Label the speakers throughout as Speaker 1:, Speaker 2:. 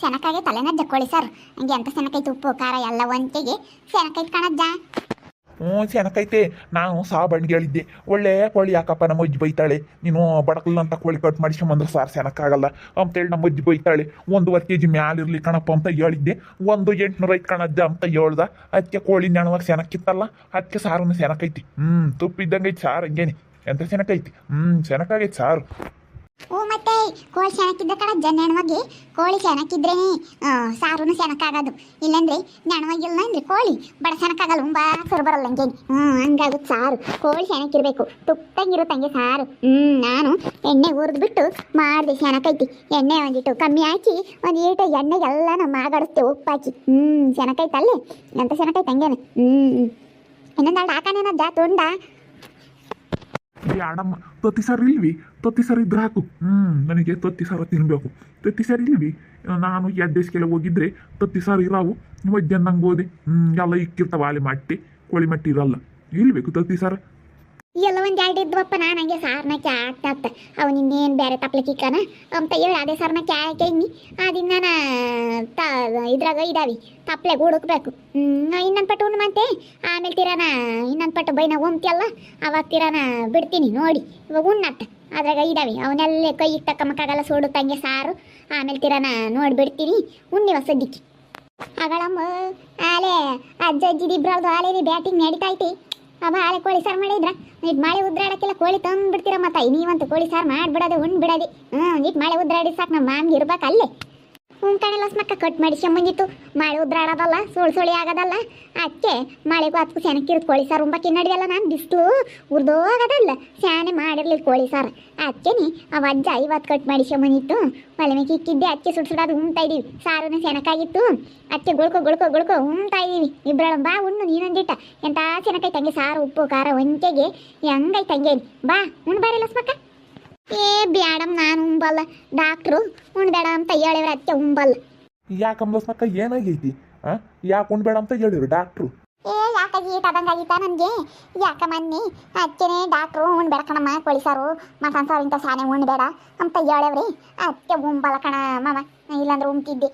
Speaker 1: ಸೆನಕಾಗೆ ತಲೆನ ಜಕ್ಕೊಳ್ಳಿ ಸರ್. ಹಂಗೆ ಎಂತ ಸೆನಕೈತೆ ಉಪ್ಪು, ಖಾರ ಎಲ್ಲ ಒಂಟಿಗೆ ಸೆನಕೈತೆ ಕಾಣಜ್ಜ.
Speaker 2: ಹ್ಞೂ ಸೆನಕೈತೆ ನಾನು ಸಾ ಬಣ್ಣಿಗೆ ಹೇಳಿದ್ದೆ. ಒಳ್ಳೆ ಕೋಳಿ ಯಾಕಪ್ಪ ನಮ್ಮ ಅಜ್ಜಿ ಬೈತಾಳೆ? ನೀನು ಬಡಕಲ್ಲ ಅಂತ ಕೋಳಿ ಕಟ್ ಮಾಡಿಸ್ಕೊಂಬಂದ್ರೆ ಸಾರ್ ಸೆನಕ್ಕಾಗಲ್ಲ ಅಂತೇಳಿ ನಮ್ಮ ಅಜ್ಜಿ ಬೈತಾಳೆ. ಒಂದೂವರೆ ಕೆ ಜಿ ಮ್ಯಾಲಿರ್ಲಿ ಕಣಪ್ಪ ಅಂತ ಹೇಳಿದ್ದೆ. ಒಂದು ಎಂಟುನೂರ ಐದು ಕಣಜ್ಜ ಅಂತ ಹೇಳ್ದ. ಅದಕ್ಕೆ ಕೋಳಿ ನೆಣವಾಗ ಸೆನಕ್ಕಿತ್ತಲ್ಲ ಅದಕ್ಕೆ ಸಾರನ್ನು ಸೆನಕೈತಿ ಹ್ಞೂ ತುಪ್ಪಿದ್ದಂಗೆ ಐತಿ ಸಾರು, ಹಂಗೇನೆ. ಎಂತ ಸೆನಕೈತಿ ಹ್ಞೂ ಸೆನಕಾಗೈತಿ ಸಾರು.
Speaker 1: ಹ್ಞೂ, ಮತ್ತೆ ಕೋಳಿ ಸೆಣಕಿದ್ದ ಕಡೆ ನೆಣವಾಗಿ ಕೋಳಿ ಸೆಣಕಿದ್ರೇನೆ ಸಾರುನು ಸೆನಕಾಗೋದು ಇಲ್ಲಂದ್ರೆ ನೆಣವಾಗಿಲ್ಲ ಅಂದ್ರೆ ಕೋಳಿ, ಬಡ ಸೆಣಕಾಗಲ್ಲ, ಉಂಬಾ ಸರ್ ಬರಲ್ಲ ಹಂಗೇನೆ. ಹ್ಞೂ ಹಂಗಾಗುತ್ತೆ ಸಾರು, ಕೋಳಿ ಸೆನಕಿರ್ಬೇಕು ತುಪ್ಪಂಗಿರುತ್ತಂಗೆ ಸಾರು. ಹ್ಞೂ, ನಾನು ಎಣ್ಣೆ ಹುರಿದ್ಬಿಟ್ಟು ಮಾಡಿದೆ ಸೆಣಕೈತಿ. ಎಣ್ಣೆ ಒಂದಿಟ್ಟು ಕಮ್ಮಿ ಹಾಕಿ ಒಂದು ಈಟು ಎಣ್ಣೆಗೆಲ್ಲ ನಾವು ಮಾಗಾಡಿಸ್ತೇವೆ ಉಪ್ಪು ಹಾಕಿ. ಹ್ಞೂ ಸೆನಕೈತಲ್ಲೇ ಎಂತ ಸೆನಕೈತೆ ಹಂಗೇನೆ ಹ್ಞೂ. ಇನ್ನೊಂದು ಹಾಕಾನೇನಜ್ಜ ತುಂಡ?
Speaker 2: ಆಡಮ್ಮ ತೊತ್ತಿ ಸಾರು ಇಲ್ವಿ? ತೊತ್ತಿ ಸಾರು ಇದ್ರೆ ಹಾಕು. ಹ್ಞೂ ನನಗೆ ತೊತ್ತಿ ಸಾರು ತಿನ್ನಬೇಕು ತೊತ್ತಿ ಸಾರು ಇಲ್ವಿ? ನಾನು ದೇಶಕ್ಕೆಲ್ಲ ಹೋಗಿದ್ರೆ ತೊತ್ತಿ ಸಾರು ಇರಾವು. ಮಧ್ಯಾಹ್ನ ನಂಗೆ ಹೋದೆ ಹ್ಞೂ ಎಲ್ಲ ಇಕ್ಕಿರ್ತಾವ ಅಲ್ಲಿ ಮಟ್ಟಿ. ಕೋಳಿ ಮಟ್ಟಿ ಇರಲ್ಲ. ಇಲ್ಬೇಕು ತೊತ್ತಿ ಸಾರು
Speaker 1: ಎಲ್ಲ ಒಂದು ಎರಡು ಇದ್ವಪ್ಪ ನಾನು ಹಂಗೆ ಸಾರ್ನ ಕ್ಯಾಕ್ ಆಗ್ತ ಅವನು ಇನ್ನೇನು ಬೇರೆ ತಪ್ಲಿಕ್ಕಿಕ್ಕನ ಅಂತ ಹೇಳಿ ಅದೇ ಸಾರ್ನ ಕ್ಯಾಕ್ ಇನ್ನಿ ಅದಿನ್ನ ನಾ ತ, ಇದ್ರಾಗ ಇದಾವಿ, ತಪ್ಲೆ ಹುಡುಕ್ಬೇಕು. ಇನ್ನೊಂದು ಪಟ್ಟು ಉಣ್ಣು ಮತ್ತೆ ಆಮೇಲೆ ತಿರಾನ ಇನ್ನೊಂದು ಪಟ್ಟು ಬೈನ ಉಣ್ತಿಯಲ್ಲ ಅವಾಗ ತಿರಾನ ಬಿಡ್ತೀನಿ, ನೋಡಿ. ಇವಾಗ ಉಣ್ಣತ್ತ ಅದ್ರಾಗ ಇದಾವೆ ಅವನ್ನೆಲ್ಲ ಕೈ ಇಟ್ಟಕ್ಕ ಮಕ್ಕಾಗೆಲ್ಲ ಸುಡುತ್ತಂಗೆ ಸಾರು. ಆಮೇಲೆ ತಿರಾನ ನೋಡಿ ಬಿಡ್ತೀನಿ, ಉಣ್ಣಿವ ಸದ್ಯಕ್ಕೆ ಅಗಳಮ್ಮ, ಆಲೆ ಅಜ್ಜ ಆಲೆ ಆಲೇರಿ ಬ್ಯಾಟಿಂಗ್ ನಡೀತಾ ಅವ ಕೋಳಿ ಸಾರು ಮಾಡಿದ್ರ? ಇಟ್ ಮಳೆ ಉದ್ರಾಡಕ್ಕೆಲ್ಲ ಕೋಳಿ ತಂದು ಬಿಡ್ತೀರ ಮತ್ತ ನೀವಂತೂ ಕೋಳಿ ಸಾರು ಮಾಡ್ಬಿಡೋದು ಉಂಡ್ಬಿಡೋದು ಹ್ಞೂ ಇಟ್ ಮಳೆ ಉದ್ರಾಡಿ ಸಾಕು ನಮ್ಮ ಮಾಮ್ಗೆ ಇರ್ಬೇಕು ಅಲ್ಲೇ ಹ್ಞೂ ಕಣೆಲ್ಲ ಮಕ್ಕ ಕಟ್ ಮಾಡಿ ಬಂದಿತ್ತು ಮಳೆ ಉದ್ರಾಡೋದಲ್ಲ ಸುಳ್ ಸುಳಿ ಆಗೋದಲ್ಲ. ಅದಕ್ಕೆ ಮಳೆಗೂ ಅದಕ್ಕೂ ಸೆನಕ್ಕಿರುತ್ತೆ ಕೋಳಿ ಸಾರು ಉಂಬಕ್ಕೆ ನಡಿಯಲ್ಲ ನಾನು ಬಿಸಿಲು. ಉರ್ದೋಗೋದಲ್ಲ, ಸ್ಯಾನೆ ಮಾಡಿರ್ಲಿಲ್ಲ ಕೋಳಿ ಸಾರು. ಅದಕ್ಕೆ ಅವ ಅಜ್ಜ ಇವತ್ತು ಕಟ್ ಮಾಡಿ ಬಂದಿತ್ತು ಒಲೆ ಮೇಲೆ ಇಕ್ಕಿದ್ದೆ ಅಕ್ಕಿ ಸುಡ್ ಸುಡೋದು ಉಣ್ತಾ ಇದೀವಿ. ಸಾರುನು ಸೆನಕಾಗಿತ್ತು ಅಕ್ಕಿ ಗುಳ್ಕೊ ಗುಳ್ಕೊ ಗುಳ್ಕೊ ಉಣ್ತಾ ಇದೀವಿ. ಇಬ್ಬರಳು ಬಾ ಉಣ್ಣು ನೀನೊಂದಿಟ್ಟ ಎಂತ ಸೆನಕೈ ತಂಗಿ ಸಾರು, ಉಪ್ಪು, ಖಾರ ಒಂಕೆಗೆ ಹೆಂಗೈ ತಂಗೇನಿ. ಬಾ ಉಣ್ಣು ಬಾರಿ ಲಸ್ಮಕ್ಕ. ಏ ಬ್ಯಾಡಮ್ ನಾನು ಉಂಬಲ್ಲ. ಡಾಕ್ಟ್ರು ಉಣ್ಬೇಡ ಅಂತ ಹೇಳಿವ್ರ ಅದಕ್ಕೆ ಉಂಬಲ್ಲ.
Speaker 2: ಯಾಕಮ್ಮ ಮಕ್ಕ ಏನಾಗೈತಿ? ಆ? ಯಾಕೆ ಉಣ್ಬೇಡ ಅಂತ ಹೇಳಿದ್ರು ಡಾಕ್ಟ್ರು?
Speaker 1: ಏ ಯಾಕಾಗಿ ತದಂಗಾಗಿತ್ತ ನನಗೆ? ಯಾಕ ಮನ್ನಿ? ಅದಕ್ಕೇನೆ ಡಾಕ್ಟ್ರು ಉಣ್ಬೇಡ ಕಣಮ್ಮ ಕೋಳಿ ಸಾರು ಮಟನ್ ಸಾರು ಇಂಥ ಸಾನೆ ಉಣ್ಬೇಡ ಅಂತ ಹೇಳವ್ರಿ ಅದಕ್ಕೆ ಉಂಬಲ್ಲ ಕಣ ಮಾಮ ಇಲ್ಲಾಂದ್ರೆ ಉಂಬ್ತಿದ್ದೆ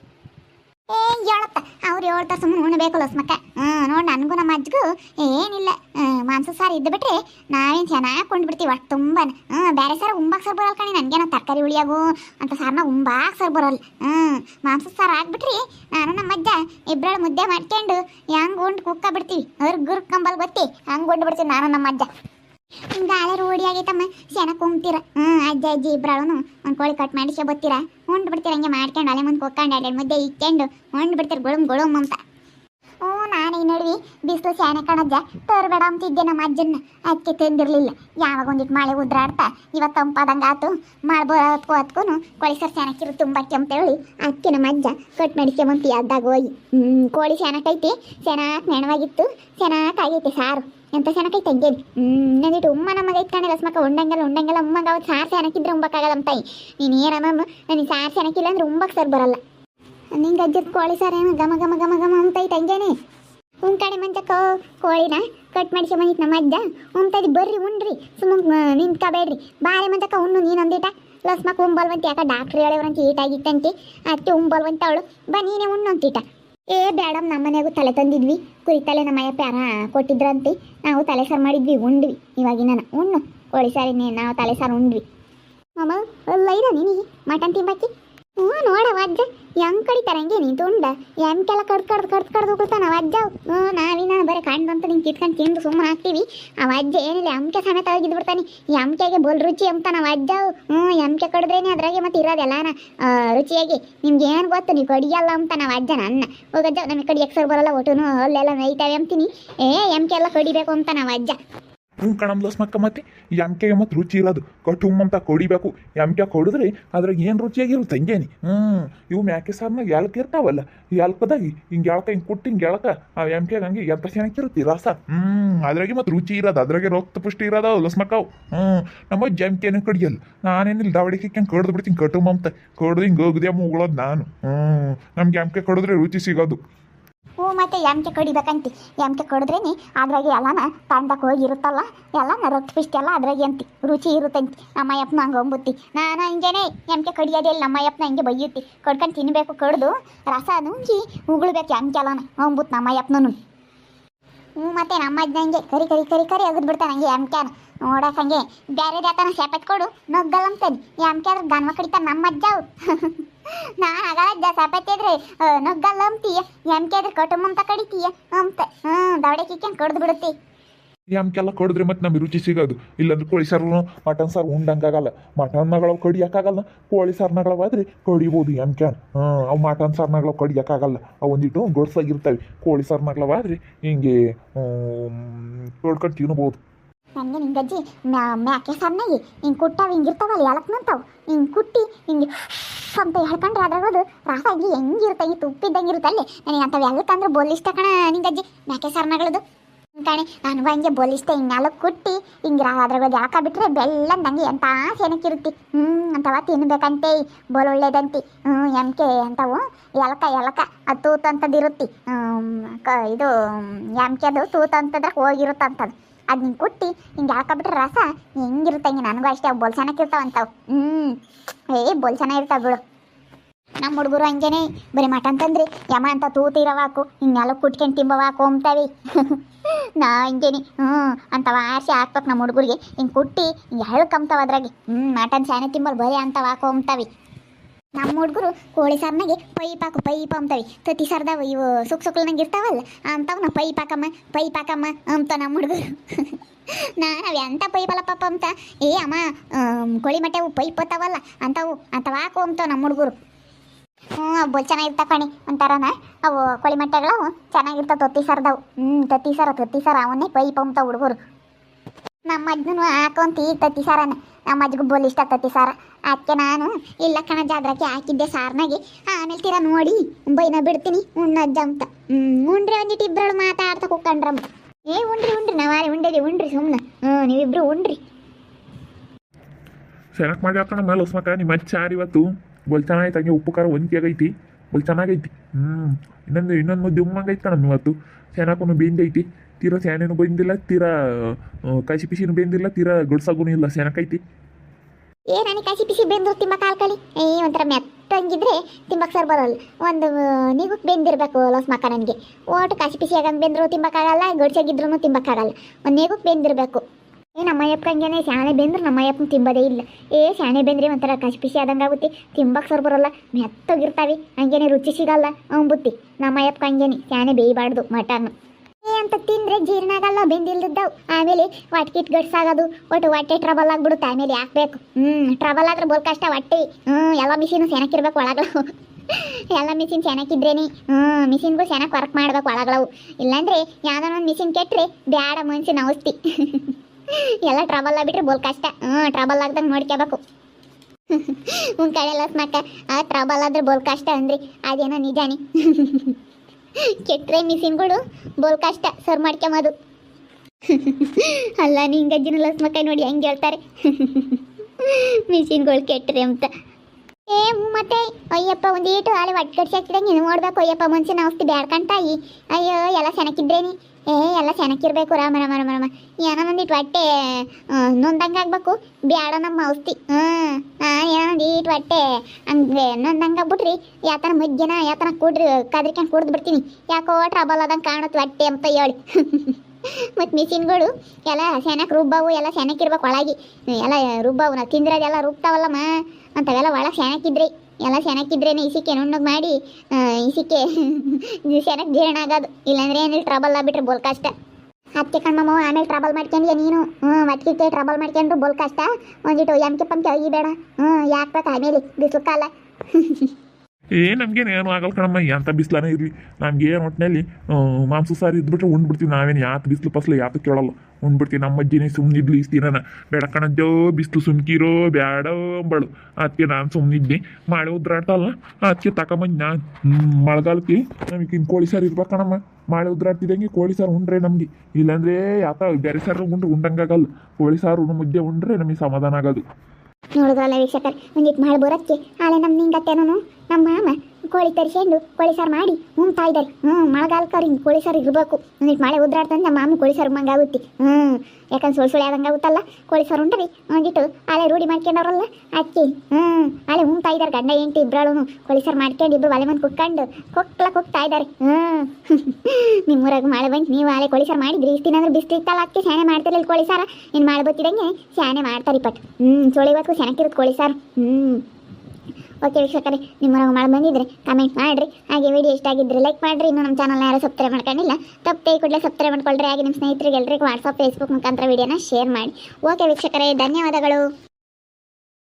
Speaker 1: ಏ ಹೇಳತ್ತ ಅವ್ರು ಹೇಳ್ತಾರೆ ಸುಮ್ಮನೆ ಉಣ್ಬೇಕು ಲಸ್ಮಕ್ಕ. ಹ್ಞೂ ನೋಡಿ ನನಗೂ ನಮ್ಮ ಅಜ್ಜಿಗೂ ಏನಿಲ್ಲ. ಮಾಂಸ ಸಾರು ಇದ್ದು ಬಿಟ್ರೆ ನಾವೇನು ಚೆನ್ನಾಗಿ ಕೊಂಡ್ಬಿಡ್ತೀವಿ ಒಟ್ಟು ತುಂಬ ಹ್ಞೂ ಬೇರೆ ಸಾರು ಉಂಬಾಕ್ ಸರ್ ಬರಲ್ಲ ಕಣಿ ನನಗೇನೋ ತರಕಾರಿ ಉಳಿಯಾಗು ಅಂತ ಸಾರನ್ನ ಉಂಬಾಕ್ ಸರ್ ಬರಲ್ಲ ಹ್ಞೂ ಮಾಂಸ ಸಾರು ಹಾಕ್ಬಿಟ್ರಿ ನಾನು ನಮ್ಮ ಅಜ್ಜ ಇಬ್ಬರಳು ಮುದ್ದೆ ಮಾಡ್ಕೊಂಡು ಹೆಂಗ್ ಉಂಡು ಕುಕ್ಕ ಬಿಡ್ತೀವಿ. ಅವ್ರ ಗುರ್ ಕಂಬಲ್ ಗೊತ್ತಿ, ಹಂಗೆ ಉಂಡು ಬಿಡ್ತೀವಿ ನಾನು ನಮ್ಮ ಅಜ್ಜ. ಗಾಳಿ ರೂಢಿ ಆಗೈತಮ್ಮ ಚೆನ್ನಾಗಿ ಕುಂತೀರ ಹ್ಞೂ ಅಜ್ಜ, ಅಜ್ಜಿ ಇಬ್ಬರಳೂ ಒಂದು ಕೋಳಿ ಕಟ್ ಮಾಡಿಸಿ ಬತ್ತೀರ. ಉಂಡು ಬಿಡ್ತೀರ, ಹಂಗೆ ಮಾಡ್ಕೊಂಡು ಅಲೆ ಮುಂದೆ ಕುಕ್ಕೊಂಡು ಎರಡು ಮುದ್ದೆ ಇಕ್ಕೊಂಡು ಉಂಡು ಬಿಡ್ತೀರ ಗುಳುಮ್ ಗುಳುಮ್ ಅಂತ. ಹ್ಞೂ, ನಾನು ಈ ನಡುವೆ ಬಿಸಿಲು ಸ್ಯಾನೆ ಕಣಜ್ಜ. ತೋರ್ಬೇಡ ಅಂತಿದ್ದೆ ನಮ್ಮ ಅಜ್ಜನ್ನ. ಅದಕ್ಕೆ ತಂದಿರಲಿಲ್ಲ. ಯಾವಾಗ ಒಂದಿಟ್ಟು ಮಳೆ ಉದ್ರಾಡ್ತಾ? ಇವತ್ತು ತಂಪಾದಂಗೆ ಆತು. ಮಾಡ್ಬೋ ಹತ್ಕೋ ಹತ್ಕೂ ಕೋಳಿ ಸರ್ ಸ್ಯಾನಕ್ಕಿರು ಅಂತ ಹೇಳಿ ಅದಕ್ಕೆ ನಮ್ಮ ಅಜ್ಜ ಕಟ್ ಮಾಡಿಸ್ಕೊಂಬಂತು ಅದ್ದಾಗ ಹೋಗಿ. ಹ್ಞೂ ಕೋಳಿ ಸ್ಯಾನಕ್ಕೈತಿ ಚೆನ್ನಾಗಿ ನೆಣವಾಗಿತ್ತು. ಚೆನ್ನಾಗೈತೆ ಸಾರು. ಎಂತ ಚೆನ್ನಾಗೈತೆ ಹಂಗೇನು? ಹ್ಞೂ ನಂದಿಟ್ಟು ಉಮ್ಮ ನಮಗೆ ಐತ್ಕಣೆ ರಸ್ಮಕ್ಕ ಉಂಡಂಗಲ್ಲ ಉಂಡಂಗಲ್ಲ. ಉಮ್ಮಂಗೆ ಅವತ್ತು ಸಾರು ಸ್ಯಾನಕ್ಕಿದ್ರೆ ಉಂಬಕ್ಕಾಗಲ್ಲ ತಾಯಿ ನೀನು ಏನಮ್ಮ ನನಗೆ ಸಾರು ಸ್ಯಾನಕ್ಕಿಲ್ಲ ಅಂದ್ರೆ ಉಂಬಕ್ಕೆ ಸರ್ ಬರಲ್ಲ. ನಿಂಗೆ ಅಜ್ಜದ ಕೋಳಿ ಸಾರು ಏನು ಗಮ ಗಮ ಗಮ ಗಮ ಅಂತೈತೆ ಹಂಗೇನೆ? ಉನ್ ಕಡೆ ಮಂಚಕ್ಕ ಕೋಳಿನ ಕಟ್ ಮಾಡಿಸಿ ಬಂದಿತ್ತು ನಮ್ಮ ಅಜ್ಜ. ಉಂತದಿ ಬರ್ರಿ ಉಣ್ರಿ ಸುಮ್ಮ ನಿಂತ್ಕೋಬೇಡ್ರಿ. ಬಾರೆ ಮಂಚಕ್ಕ ಉಣ್ಣು ನೀನೊಂದಿಟ ಲಸ್ಮಕ್ ಉಂಬಲ್ವಂತ ಯಾಕ ಡಾಕ್ಟ್ರ್ ಹೇಳವ್ರಂತ ಈಟಾಗಿತ್ತಂತೆ ಅದಕ್ಕೆ ಉಂಬಲ್ವಂತ ಅವಳು ಬಾ ನೀನೇ ಉಣ್ಣು ಅಂತಿಟ. ಏ ಬೇಡಮ್ ನಮ್ಮ ಮನೆಗೂ ತಲೆ ತಂದಿದ್ವಿ. ಕುರಿ ತಲೆ ನಮ್ಮ ಅಯ್ಯಪ್ಪ ಯಾರ ಕೊಟ್ಟಿದ್ರಂತೆ. ನಾವು ತಲೆ ಸಾರು ಮಾಡಿದ್ವಿ, ಉಂಡ್ವಿ. ಇವಾಗಿನ ಉಣ್ಣು. ಕೋಳಿ ಸಾರಿನೇ ನಾವು ತಲೆ ಸಾರು ಉಂಡ್ವಿ. ಮಾಮ ಅಲ್ಲ ನಿನಗೆ ಮಟನ್ ತಿಂಬಾಕಿ? ಹ್ಞೂ ನೋಡವ ಅಜ್ಜ ಹೆಂಗ್ ಕಡಿತಾರೆ ನೀನು ತುಂಡ. ಎಂಕೆಲ್ಲ ಕಡ್ದು ಕಡ್ದು ಕಡ್ದು ಕಡ್ದು ಹೋಗ್ತಾನ ಅವ. ಅಜ್ಜ ಹ್ಞೂ ನಾವಿನ ಬರೀ ಕಂಡಂತ ನಿಂಗೆ ಕಿತ್ಕೊಂಡು ತಿಂದು ಸುಮ್ಮನೆ ಹಾಕ್ತೀವಿ. ಆ ಅಜ್ಜ ಏನಿಲ್ಲ, ಎಮ್ಕೆ ಸಮೇತ ಆಗಿದ್ದು ಬಿಡ್ತಾನೆ ಎಮ್ಕೆಗೆ ಬೋಲ್ ರುಚಿ ಅಂತಾನ ಅವ. ಅಜ್ಜ ಹ್ಞೂ, ಎಮ್ಕೆ ಕಡಿದ್ರೇನೆ ಅದ್ರಾಗೆ ಮತ್ತೆ ಇರೋದೆಲ್ಲನ ರುಚಿಯಾಗಿ. ನಿಮ್ಗೆ ಏನು ಗೊತ್ತು ನೀವು ಕಡಿಯಲ್ಲ ಅಂತಾನ ನಾವು ಅಜ್ಜ ನನ್ನ ಹೋಗಜ್ಜ ನಮಗೆ ಕಡಿಯಕ್ಕೆ ಎಕ್ಸರ್ ಬರಲ್ಲ ಒಟುನು ಅಲ್ಲೆಲ್ಲ ಮೇಯ್ತಾವೆ ಅಂತೀನಿ. ಏ, ಎಮ್ಕೆ ಎಲ್ಲ ಕಡಿಬೇಕು ಅಂತಾನ ನಾವು ಅಜ್ಜ
Speaker 2: ಹ್ಞೂ ಕಣಮ್ ಮಕ್ಕ ಮತ್ತೆ. ಎಮ್ಕೆಗೆ ಮತ್ತು ರುಚಿ ಇರೋದು ಕಟ್ಟು ಅಂತ ಕೊಡಿಬೇಕು. ಎಮ್ಕೆ ಕೊಡಿದ್ರೆ ಅದ್ರಾಗ ಏನು ರುಚಿಯಾಗಿರುತ್ತೆ ಹಂಗೇನಿ. ಹ್ಞೂ ಇವು ಮ್ಯಾಕೆ ಸಾರ್ನಾಗ ಎಳ್ಕ ಇರ್ತಾವಲ್ಲ. ಎಳ್ಕದಾಗಿ ಹಿಂಗೆ ಎಳ್ಕ ಹಿಂಗೆ ಕುಟ್ಟಿ ಹಿಂಗೆ ಎಳ್ಕ ಆ ಎಮ್ಕೆಗೆ ಹಂಗೆ ಎಂತ ಚೆನ್ನಾಗಿರುತ್ತೆ ರಸ. ಹ್ಞೂ ಅದ್ರಾಗೆ ಮತ್ತು ರುಚಿ ಇರೋದು, ಅದ್ರಾಗೆ ರಕ್ತ ಪುಷ್ಟಿ ಇರೋದು ಲಸ್ಮಕ್ಕವು ಹ್ಞೂ ನಮ್ಮ ಜಮ್ಕೆನೇ ಕಡಿಯಲ್ಲ ನಾನೇನಿಲ್ಲ ದಾವಡಿಕೆ ಕಡ್ದು ಬಿಡ್ತೀನಿ ಕಟುಂಬ ಅಂತ. ಕಡ್ದು ಹಿಂಗೆ ಹೋಗದೆ ಮುಗಳೋದು ನಾನು. ಹ್ಞೂ ನಮ್ಗೆ ಎಮ್ಕೆ ಕಡಿದ್ರೆ ರುಚಿ ಸಿಗೋದು.
Speaker 1: ಹ್ಞೂ, ಮತ್ತೆ ಎಮ್ಕೆ ಕಡಿಬೇಕಂತಿ? ಎಮ್ಕೆ ಕಡಿದ್ರೇನೆ? ಅದ್ರಾಗೆ ಎಲ್ಲನ ತಂಡಕ್ಕೆ ಹೋಗಿರುತ್ತಲ್ಲ ಎಲ್ಲನ ರೊಟ್ಟಿ ಪಿಷ್ಟಿ ಎಲ್ಲ ಅದ್ರಾಗೆ ಅಂತಿ. ರುಚಿ ಇರುತ್ತಂತಿ. ನಮ್ಮ ಅಪ್ಪನ ಹಂಗೆ ಅಂಬುತ್ತಿ. ನಾನು ಹಂಗೇನೆ ಎಮ್ಕೆ ಕಡಿಯೋದಿಲ್ಲ ನಮ್ಮ ಅಪ್ಪನ ಹಂಗೆ ಬೈಯುತ್ತಿ. ಕಡ್ಕೊಂಡು ತಿನ್ನಬೇಕು ಕಡ್ದು ರಸ ನುಂಗಿ ಉಗುಳ್ಬೇಕು ಎಮ್ಕೆ ಎಲ್ಲನ ನಮ್ಮ ಅಪ್ಪನೂ ಹ್ಞೂ, ಮತ್ತೆ ನಮ್ಮ ಅಜ್ಜನಂಗೆ ಕರಿ ಕರಿ ಕರಿ ಕರಿ ಬಿಡ್ತಾನೆ ಹಂಗೆ ಎಮ್ಕ್ಯಾನ ನೋಡಕ್ಕೆ ಹಂಗೆ ಬ್ಯಾರೆ ದಾತನ ಸೆಪೆತ್ ಕೊಡು ನಗ್ಗಲ್ಲ ಅಂತಾನೆ ಎಮ್ಕೆ ಆದ್ರೆ ಗನ್ಮ ಕಡಿತಾನೆ ನಮ್ಮ ಅಜ್ಜ ಅವು ನಾನು ಅಜ್ಜ ಸಪತ್ತಿದ್ರೆ ನಗ್ಗಲ್ಲ ಅಂತೀಯ ಎಮ್ಕೆ ಆದ್ರೆ ಕಟುಂಬ ಅಂತ ಕಡಿತೀಯ. ಅಂತ. ಹ್ಮ್ ದವಡೆ ಕಿಕ್ಕನ್ ಕಡ್ದು ಬಿಡುತ್ತಿ.
Speaker 2: ಎಮ್ಕೆಲ್ಲ ಕಡಿದ್ರೆ ಮತ್ತೆ ನಮಗೆ ರುಚಿ ಸಿಗೋದು. ಇಲ್ಲಾಂದ್ರೆ ಕೋಳಿ ಸಾರು ಮಟನ್ ಸಾರು ಉಂಡಂಗಾಗಲ್ಲ. ಮಟನ್ನಗಳು ಕಡಿಯೋಕ್ಕಾಗಲ್ಲ. ಕೋಳಿ ಸಾರ್ನಗಳವಾದ್ರೆ ಕಡಿಬೋದು ಯಮ್ಕ್ಯಾನ್ ಹಾಂ ಅವು ಮಟನ್ ಸಾರ್ನಗಳು ಕಡಿಯೋಕ್ಕಾಗಲ್ಲ. ಅವು ಒಂದಿಟ್ಟು ಗೊಡ್ಸಾಗಿರ್ತವೆ. ಕೋಳಿ ಸಾರ್ನಗಳವಾದ್ರೆ ಹಿಂಗೆ ತೊಳ್ಕೊಂಡು ತಿನ್ಬೋದು.
Speaker 1: ನನಗೆ ನಿಂಗಜ್ಜಿ ಮ್ಯಾ- ಮ್ಯಾಕೆ ಸಣ್ಣಗಿ ಹಿಂಗೆ ಕುಟ್ಟಾವ ಹಿಂಗಿರ್ತಾವಲ್ಲ ಎಳಕ್ನಂತಾವು ಹಿಂಗೆ ಕುಟ್ಟಿ ಹಿಂಗೆ ಅಂತ ಹೇಳ್ಕೊಂಡ್ರೆ ಅದ್ರಾಗದು ರಾಸ ಹೆಂಗೆ ಹೆಂಗಿರುತ್ತೆ ಹಿಂಗೆ ತುಪ್ಪಿದ್ದಂಗೆ ಇರುತ್ತಲ್ಲೇ ನನಗೆ ಅಂಥವು ಬೋಲ್ ಇಷ್ಟ ಕಣ ನಿಂಗಜ್ಜಿ ಮ್ಯಾಕೆ ಸರ್ನಗಳದು ಕಣೆ, ನಾನು ಹಂಗೆ ಬೋಲಿ ಇಷ್ಟ ಹಿಂಗೆ ನಾಲ್ಕು ಕುಟ್ಟಿ, ಹಿಂಗೆ ರಾ ಅದ್ರಾಗ ಯಾಕ ಬಿಟ್ರೆ ಬೆಳ್ಳಂದಂಗೆ ಎಂಥ ಸೆನಕಿರುತ್ತಿ ಹ್ಞೂ ಅಂತವ ತಿನ್ಬೇಕಂತೆ, ಬೋಲ್ ಒಳ್ಳೇದಂತಿ. ಹ್ಞೂ ಎಮ್ಕೆ ಅಂತವು ಎಲಕ ಎಲಕ ಅದು ತೂತಂತದಿರುತ್ತಿ. ಇದು ಎಮ್ಕೆದು ಅದು ಅಂತಂದ್ರೆ ಹೋಗಿರುತ್ತಂತದು. ಅದು ಹಿಂಗೆ ಕುಟ್ಟಿ ಹಿಂಗೆ ಹಾಕಬಿಟ್ರೆ ರಸ ಹೆಂಗಿರುತ್ತೆ ಹಿಂಗೆ ನನಗೂ ಅಷ್ಟೇ, ಅವು ಅಂತಾವು. ಹ್ಞೂ ಏ ಬೋಲ್ ಚೆನ್ನಾಗಿರ್ತಾವ ಬಿಡು. ನಮ್ಮ ಹುಡುಗರು ಹಂಗೇನೆ, ಬರೀ ಮಟನ್ ತಂದ್ರಿ, ಯಮ ಅಂತ ತೂತಿರವಾಕು ಹಿಂಗೆಲ್ಲ ಕುಟ್ಕೊಂಡು ತಿಂಬವಾಕು ಅಂತಾವೆ ನಾ ಹಿಂಗೇನಿ ಹ್ಞೂ ಅಂತವ ಆಸೆ ಹಾಕ್ಬೇಕು ನಮ್ಮ ಹುಡುಗರಿಗೆ. ಹಿಂಗೆ ಕುಟ್ಟಿ ಹಿಂಗೆ ಹೇಳ್ಕಂತಾವ ಅದ್ರಾಗೆ. ಹ್ಞೂ ಮಟನ್ ಸ್ಯಾನೆ ತಿಂಬಲ್ ಬರೀ ಅಂತವ ಹಾಕೋ ಅಂತಾವೆ ನಮ್ಮ ಹುಡುಗರು ಕೋಳಿ ಸಾರ್ನಾಗೆ ಪೈಪ್ ಪೈಪ ಅಂತವಿ. ತತಿ ಸರ್ದಾವ, ಇವು ಸುಕ್ ಸುಕ್ಲನಂಗೆ ಇರ್ತಾವಲ್ಲ ಅಂತವನ್ನ ಪೈಪಾಕಮ್ಮ ಪೈಪಾಕಮ್ಮ ಅಂತ ನಮ್ಮ ಹುಡುಗರು. ನಾನು ಅವು ಎಂಥ ಪೈಪ್ ಅಲ್ಲ ಪಾಪ ಅಂತ, ಏ ಅಮ್ಮ ಕೋಳಿ ಮಟ್ಟೆವು ಪೈಪ್ ಬತ್ತಾವಲ್ಲ ಅಂಥವು ಅಂತ ಹಾಕು ಅಂತಾವ ನಮ್ಮ ಹುಡುಗರು. ಹ್ಞೂ ಅವು ಚೆನ್ನಾಗಿರ್ತಾವ ಕಣಿ ಒಂಥರನ ಅವು ಕೋಳಿ ಮಟ್ಟೆಗಳು ಚೆನ್ನಾಗಿರ್ತಾವ, ತತ್ತಿ ಸರ್ದವು. ಹ್ಞೂ ತತ್ತಿ ಸರ ತತ್ತಿ ಸರ, ಅವನ್ನೇ ಪೈಪ್ ಅಂತ ಹುಡುಗರು. ನಮ್ಮ ಅಜ್ಜನೂ ಹಾಕೊಂತ ತತ್ತಿ ಸಾರನ. ನಮ್ಮ ಅಜ್ಜಿಗೂ ಬೋಲ್ ಇಷ್ಟ ತತ್ತಿ ಸಾರ. ಅದಕ್ಕೆ ನಾನು, ಇಲ್ಲ ಕಣ ಜಾದ್ರಕ್ಕೆ ಹಾಕಿದ್ದೆ ಸಾರ್ನಾಗೆ. ಆಮೇಲೆ ತೀರ ನೋಡಿ ಬೈನ ಬಿಡ್ತೀನಿ ಉಣ್ಣಜ್ಜ ಅಂತ ಹ್ಞೂ ಉಂಡ್ರಿ ಒಂದಿಟ್ಟು ಇಬ್ಬರು ಮಾತಾಡ್ತಾ ಕುಕ್ಕಂಡ್ರಮ್ಮ ಏ, ಉಂಡ್ರಿ ಉಂಡ್ರಿ ನಾವಾರಿ ಉಂಡೇದಿ ಉಂಡ್ರಿ ಸುಮ್ಮನೆ ಹ್ಞೂ ನೀವಿಬ್ರು ಉಂಡ್ರಿ.
Speaker 2: ಸೆಲೆಕ್ಟ್ ಮಾಡಿ ಮೇಲೆ ಉಸ್ಮಕ ನಿಮ್ಮ ಅಜ್ಜ ಚಾರ್ ಇವತ್ತು ಬೋಲ್ ಚೆನ್ನಾಗೈತೆ, ಹಂಗೆ ಉಪ್ಪು ಖಾರ ಹೊಂದಿಯಾಗೈತಿ ಬೋಲ್ ಚೆನ್ನಾಗೈತಿ. ಹ್ಞೂ ಇನ್ನೊಂದು ಇನ್ನೊಂದು ಮುದ್ದೆ ಉಮ್ಮಂಗೈತೆ ಕಣಮ್ಮ ಇವತ್ತು. ಚೆನ್ನಾಗೂ ಬೆಂದೈತಿ ತೀರಾ ಸ್ಯಾನೇನು ಬಂದಿಲ್ಲ ತೀರಾ ಕಸಿ ಪಿಸಿನೂ ಬೆಂದಿಲ್ಲ ತೀರಾ ಗುಡ್ಸಾಗೂ ಇಲ್ಲ ಸ್ಯಾನಕೈತಿ
Speaker 1: ಏ ನನಗೆ ಕಸಿ ಪಿಸಿ ಬೆಂದ್ರು ಕಾಲ್ ಕಾಲ್ಕಳಿ ಏ, ಒಂಥರ ಮೆತ್ತಂಗಿದ್ರೆ ತಿಂಬಕ್ಕೆ ಸರ್ ಬರಲ್ಲ. ಒಂದು ನಿಗುಕ್ ಬೆಂದಿರಬೇಕು ಲಸ್ ಮಕ್ಕ ನನಗೆ. ಓಟು ಕಸಿ ಪಿಸಿ ಆಗಂಗೆ ಬೆಂದ್ರು ತಿಂಬಕ್ಕಾಗಲ್ಲ ಗಡ್ಸಾಗಿದ್ರು ತಿಂಬಕ್ಕಾಗಲ್ಲ ಒಂದು ನಿಗುಕ್ ಬೆಂದಿರಬೇಕು. ಏ, ನಮ್ಮ ಅಯ್ಯಪ್ಪಂಗೇನೆ ಶಾಣೆ ಬೆಂದ್ರೆ ನಮ್ಮ ಅಯ್ಯಪ್ಪನ ತಿಂಬೋದೇ ಇಲ್ಲ. ಏ, ಶಾಣೆ ಬೆಂದ್ರೆ ಒಂಥರ ಕಸಿ ಪಿಸಿ ಆದಂಗೆ ಆಗುತ್ತೆ. ತಿಂಬಕ್ಕೆ ಸರ್ ಬರೋಲ್ಲ. ಮೆತ್ತಗಿರ್ತಾವೆ. ಹಂಗೇನೆ ರುಚಿ ಸಿಗಲ್ಲ. ಅಂಬುತ್ತಿ ನಮ್ಮ ಅಯ್ಯಪ್ಪ ಹಂಗೇನೆ, ಶಾಣೆ ಬೇಯಬಾರ್ದು ಮಟನ್. ಏ ಅಂತ ತಿಂದ್ರೆ ಜೀರ್ಣ ಆಗಲ್ಲ ಬೆಂದಿಲ್ದಿದ್ದವು. ಆಮೇಲೆ ಹೊಟ್ಟಿಟ್ ಗಡ್ಸಾಗೋದು. ಒಟ್ಟು ಹೊಟ್ಟೆ ಟ್ರಬಲ್ ಆಗ್ಬಿಡುತ್ತೆ. ಆಮೇಲೆ ಹಾಕ್ಬೇಕು ಹ್ಮ್ ಟ್ರಬಲ್ ಆದ್ರೆ ಬೋಲ್ ಕಷ್ಟ ಹೊಟ್ಟೆ ಹ್ಮ್, ಎಲ್ಲ ಮಿಷಿನ್ ಸೆನಕಿರ್ಬೇಕು ಒಳಗಳು ಎಲ್ಲ ಮಿಷಿನ್ ಸೆನಕಿದ್ರೇನಿ ಹ್ಮ್ ಮಿಷಿನ್ಗಳು ಚೆನ್ನಾಗಿ ವರ್ಕ್ ಮಾಡ್ಬೇಕು ಒಳಗಳವು ಇಲ್ಲಾಂದ್ರೆ ಯಾವ್ದಾನ ಒಂದು ಮಿಷಿನ್ ಕೆಟ್ರೆ ಬ್ಯಾಡ ಮನ್ಸಿನ ಔಷಧಿ. ಎಲ್ಲ ಟ್ರಬಲ್ ಆಗ್ಬಿಟ್ರೆ ಬೋಲ್ ಕಷ್ಟ. ಹ್ಮ್ ಟ್ರಬಲ್ ಆಗ್ದಂಗೆ ನೋಡ್ಕೋಬೇಕು ಉನ್ ಕಡೆ ಲಸ್ ಮಕ್ಕ ಆ ಟ್ರಬಲ್ ಆದ್ರೆ ಬೋಲ್ ಕಷ್ಟ ಅಂದ್ರಿ. ಅದೇನೋ ನಿಜಾನಿ. ಕೆಟ್ರೆ ಮಿಷಿನ್ಗಳು ಬೋಲ್ ಕಷ್ಟ, ಸರ್ ಮಾಡ್ಕೊಂಬೋದು. ಅಲ್ಲ ನಿಂಗಜ್ಜಿನ ಲಸ್ ಮಕ್ಕ ನೋಡಿ ಹೆಂಗೆ ಹೇಳ್ತಾರೆ. ಮಿಷಿನ್ಗಳು ಕೆಟ್ಟರೆ ಅಂತ. ಏ ಮತ್ತೆ. ಅಯ್ಯಪ್ಪ ಒಂದೀಟು ಅಲ್ಲಿ ಒಟ್ಟು ಕಡ್ಸಿ ಹಾಕಿದಂಗೆ ನೀನು ನೋಡ್ಬೇಕು, ಅಯ್ಯಪ್ಪ, ಮನುಷ್ಯನ ಔಷಧಿ ಬ್ಯಾಡ್ಕಂತಾಯಿ ಅಯ್ಯೋ, ಎಲ್ಲ ಸೆನಕಿದ್ರೇನಿ ಏ, ಎಲ್ಲ ಸೆನಕಿರ್ಬೇಕು ರಾಮ ರಾಮ ರಾಮ ರಾಮ. ಏನೋ ಒಂದಿಟ್ಟು ಹೊಟ್ಟೆ ನೊಂದಂಗೆ ಆಗ್ಬೇಕು. ಬ್ಯಾಡ ನಮ್ಮ ಔಷಧಿ. ಹ್ಮ್, ನಾನು ಏನೋ ಈಟ್ ಹೊಟ್ಟೆ. ಹಂಗೆ ನೊಂದಂಗೆ ಬಿಟ್ರಿ ಯಾತನ ಮಜ್ಜನ, ಯಾತನ ಕುಡ್ರಿ ಕದ್ರಿಕೊಂಡು ಕುಡ್ದು ಬಿಡ್ತೀನಿ. ಯಾಕೋ ಟ್ರಬಲ್ ಆದಂಗೆ ಕಾಣುತ್ತೆ ಹೊಟ್ಟೆ ಅಂತ ಹೇಳಿ. ಮತ್ತು ಮಿಷಿನ್ಗಳು, ಎಲ್ಲ ಸೆನಕ್ ರುಬ್ಬವು, ಎಲ್ಲ ಸೆನಕಿರ್ಬೇಕು ಒಳಗೆ. ಎಲ್ಲ ರುಬ್ಬವು ನಾವು ತಿಂದಿರೋದೆಲ್ಲ ರುಬ್ತಾವಲ್ಲಮ್ಮ. ಅಂಥವೆಲ್ಲ ಒಳಗೆ ಸೆನಕಿದ್ರಿ ಎಲ್ಲ ಸೆನಕಿದ್ರೇನೆ ಇಸಿಕೆ ನುಣ್ಣಗೆ ಮಾಡಿ ಇಸಿಕೆ ಸೆನಕ್ ಜೀರ್ಣ ಆಗೋದು. ಇಲ್ಲಾಂದ್ರೆ ಏನಿಲ್ಲ ಟ್ರಬಲ್ ಆಗ್ಬಿಟ್ರೆ ಬೋಲ್ ಕಷ್ಟ ಅದಕ್ಕೆ ಕಣ್ಣಮ್ಮ ಆಮೇಲೆ ಟ್ರಬಲ್ ಮಾಡ್ಕೊಂಡ್ಯ ನೀನು? ಹ್ಞೂ ಮಟ್ಕಿಕ್ಕೆ ಟ್ರಬಲ್ ಮಾಡ್ಕೊಂಡ್ರು ಬೋಲ್ ಕಷ್ಟ. ಒಂದಿಟ್ಟು ಎಮ್ಕೆ ಪಂಕೆ ಬೇಡ. ಹ್ಞೂ ಯಾಕೆ ಆಮೇಲೆ ಬಿಸಿಲು ಕಾಲ.
Speaker 2: ಏ ನಮ್ಗೇನು ಏನು ಆಗಲ್ಲ ಕಣಮ್ಮ ಎಂಥ ಬಿಸ್ಲಾನೇ ಇರಲಿ. ನಮ್ಗೆ ಏನು ಒಟ್ಟಿನಲ್ಲಿ ಮಾಂಸ ಸಾರಿ ಇದ್ಬಿಟ್ರೆ ಉಂಡ್ಬಿಡ್ತೀವಿ ನಾವೇನು ಯಾತು ಬಿಸ್ಲು ಪಸ್ಲು ಯಾತು ಕೇಳಲ್ಲ. ಉಂಡ್ಬಿಡ್ತೀವಿ ನಮ್ಮ ಅಜ್ಜಿನೇ ಸುಮ್ನಿದ್ಲಿ ಇಷ್ಟು ದಿನ ಬೇಡ ಕಣಜ್ಜೋ, ಬಿಸ್ಲು ಸುಮ್ಕಿರೋ, ಬ್ಯಾಡ ಅಂಬಳು. ಅದಕ್ಕೆ ನಾನು ಸುಮ್ಮನಿದ್ದೆ ಮಳೆ ಉದ್ರಾಡ್ತಲ್ಲ ಅದಕ್ಕೆ ತಗೊಂಬಂದು ನಾನು. ಮಳೆಗಾಲಕ್ಕೆ ನಮಗೆ ಕೋಳಿ ಸಾರಿ ಇರ್ಬೇಕು ಕಣಮ್ಮ. ಮಳೆ ಉದ್ರಾಡ್ತಿದ್ದಂಗೆ ಕೋಳಿ ಸಾರು ಉಂಡ್ರೆ ನಮಗೆ. ಇಲ್ಲಾಂದ್ರೆ ಯಾತ ಬೇರೆ ಸಾರು ಉಂಡ್ರೆ ಉಂಡಂಗಾಗಲ್ಲ. ಕೋಳಿ ಸಾರು ಮುದ್ದೆ ಉಂಡ್ರೆ ನಮಗೆ ಸಮಾಧಾನ ಆಗೋದು.
Speaker 1: ನೋಡಿದ್ರಲ್ಲ ವೀಕ್ಷಕರ್ ಒಂದಿಟ್ಟು ಮಾಡಿ ಬರೋಕ್ಕೆ ಆಳೆ ನಮ್ಮ ನಿಂಗತ್ತೇನೋ ನಮ್ಮ ಮಾಮ ಕೋಳಿ ತರಿಸ್ಕೊಂಡು ಕೋಳಿ ಸಾರು ಮಾಡಿ ಹ್ಞೂ ಇದ್ದಾರೆ ಹ್ಞೂ ಮಳೆಗಾಲಕ್ಕೆ ಹಿಂಗೆ ಕೋಳಿ ಸಾರು ಇರಬೇಕು. ಒಂದಿಟ್ಟು ಮಳೆ ಉದ್ರಾಡ್ತಂದ್ರೆ ನಮ್ಮ ಮಾಮು ಕೋಳಿ ಸಾರು ಮಂಗಾಗುತ್ತೆ ಹ್ಞೂ, ಯಾಕಂದ್ರೆ ಸುಳ್ಳು ಸುಳಿ ಆದಂಗೆ ಆಗುತ್ತಲ್ಲ, ಕೋಳಿ ಸಾರು ಉಂಟರಿ ಒಂದಿಟ್ಟು ಹಳೆ ರೂಢಿ ಮಾಡ್ಕೊಂಡವ್ರಲ್ಲ, ಅಕ್ಕಿ, ಹ್ಞೂ ಹಳೆ ಹ್ಞೂ ತಾಯಿದಾರೆ, ಗಂಡ, ಹೆಂಡತಿ ಇಬ್ಬರಳು ಕೋಳಿ ಸಾರು ಮಾಡ್ಕೊಂಡು ಇಬ್ರು ಒಲೆ ಮಂದಿ ಕುಕ್ಕಂಡು ಕೊಕ್ಕಲ ಹೋಗ್ತಾ ಇದ್ದಾರೆ ಹ್ಞೂ, ನಿಮ್ಮೂರಾಗ ಮಳೆ ಬಂದು ನೀವು ಹಳೆ ಕೋಳಿ ಸಾರು ಮಾಡಿದ್ರಿ, ಇಷ್ಟು ದಿನ ಅಂದ್ರೆ ಬಿಸ್ಲು ಇತ್ತಲ್ಲ, ಅಕ್ಕಿ ಸ್ಯಾನೆ ಮಾಡ್ತಿರಲಿಲ್ಲ ಕೋಳಿ ಸಾರ. ಇನ್ನು ಮಳೆ ಬತ್ತಿದಂಗೆ ಸ್ಯಾನೆ ಮಾಡ್ತಾರೆ ಪಟ್ ಹ್ಞೂ ಚೋಳಿವತ್ತು ಸೆಣಕಿರುತ್ತೆ ಕೋಳಿ ಸಾರು. ಹ್ಞೂ. ಓಕೆ ವೀಕ್ಷಕರೇ ನಿಮ್ಮೂರಾಗ ಮಾಡಿ ಬಂದಿದ್ರೆ ಕಮೆಂಟ್ ಮಾಡಿರಿ. ಹಾಗೆ ವಿಡಿಯೋ ಇಷ್ಟ ಆಗಿದ್ರೆ ಲೈಕ್ ಮಾಡಿರಿ. ಇನ್ನು ನಮ್ಮ ಚಾನಲ್ನ ಯಾರು ಸಬ್ಸ್ಕ್ರೈಬ್ ಮಾಡ್ಕೊಂಡಿಲ್ಲ ತಪ್ಪೇ ಕೂಡಲೇ ಸಬ್ಸ್ಕ್ರೈಬ್ ಮಾಡ್ಕೊಳ್ರಿ. ಹಾಗೆ ನಿಮ್ಮ ಸ್ನೇಹಿತರಿಗೆ ಎಲ್ಲರಿಗೂ ವಾಟ್ಸಪ್ ಫೇಸ್ಬುಕ್ ಮುಖಾಂತರ ವಿಡಿಯೋನ ಶೇರ್ ಮಾಡಿ. ಓಕೆ ವೀಕ್ಷಕರೇ, ಧನ್ಯವಾದಗಳು.